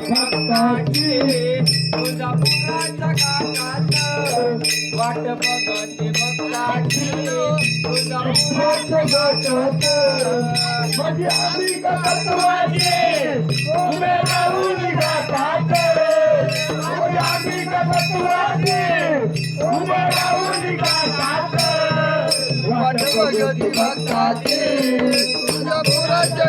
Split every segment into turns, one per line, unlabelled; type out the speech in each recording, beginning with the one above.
भक्ताची तुझा पुराच्या गाठात वाट बघते भक्ताची तुझा पुराच्या गाठात माझी म्हणजे अंबिका उभे राहून गाठात माझी म्हणजे अंबिका तत्वाची उभे राहून गाठात वाट बघते भक्ताची तुझा पुराच्या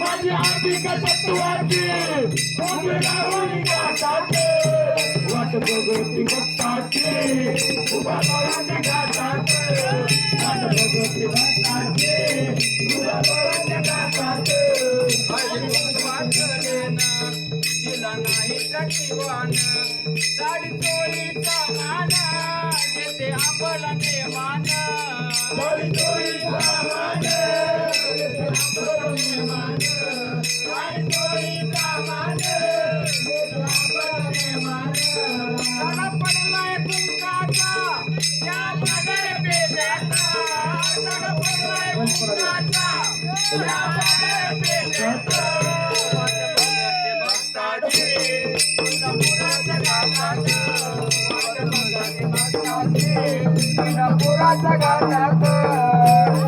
माझी अंबिका तत्वाची उभी राहून गाठात वाट बघती भक्ताची उभा राहून गाठात वाट बघती भक्ताची उभा राहून गाठात नाही कटिवान साडी चोळीचा मान देते आपला नेमान साडी चोळीचा मान देते आपला नेमान साडी चोळीचा मान देते आपला नेमान पडलाय कुंकाचा त्या पदर पडलाय कुंकाचा त्या पदर म्हणजे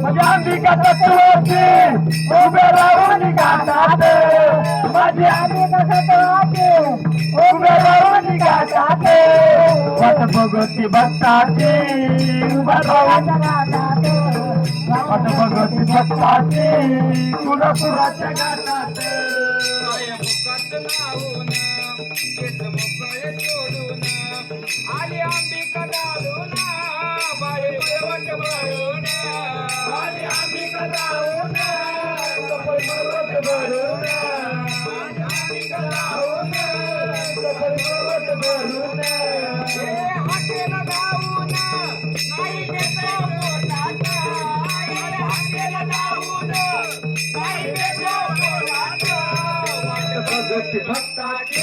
माझ्या अंबिका तत्वाची उभे राहून गाठात माझी अंबिका तत्वाची उभे राहून गाठात वाट बघती भक्ताची उभा राहून भक्ताची तुला सुराच्या मुखात केस मोकळे सोडून आली अंबिका दाळून बाळे वळवट भरून आली अंबिका दाळून कपल वळवट भरून आली अंबिका दाळून कपल वळवट भरून हे हाकेला धावून नाही देतो पोटात हे हाकेला धावून नाही देतो पोटात वाट बघत भक्ताची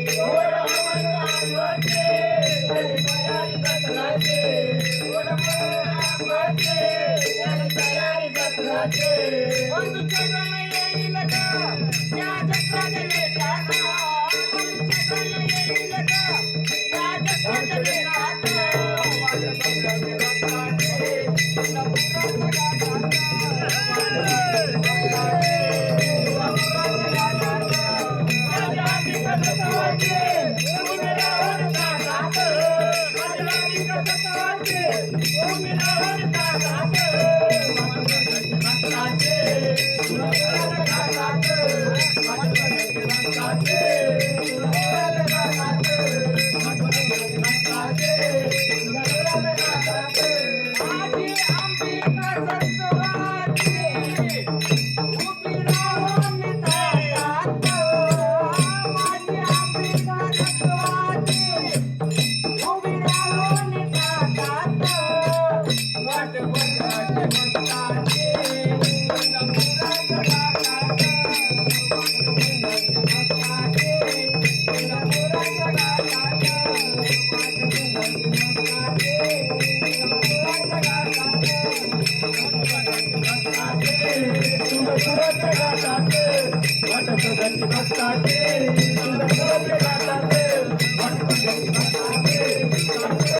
ಒಂದು ಚಂದ್ರನ ಏನಿಲ್ಲದ ಯಾ ಚಕ್ರದಲ್ಲಿ ಕಾಣ अंबिका तत्वाचे
तुळजापुराच्या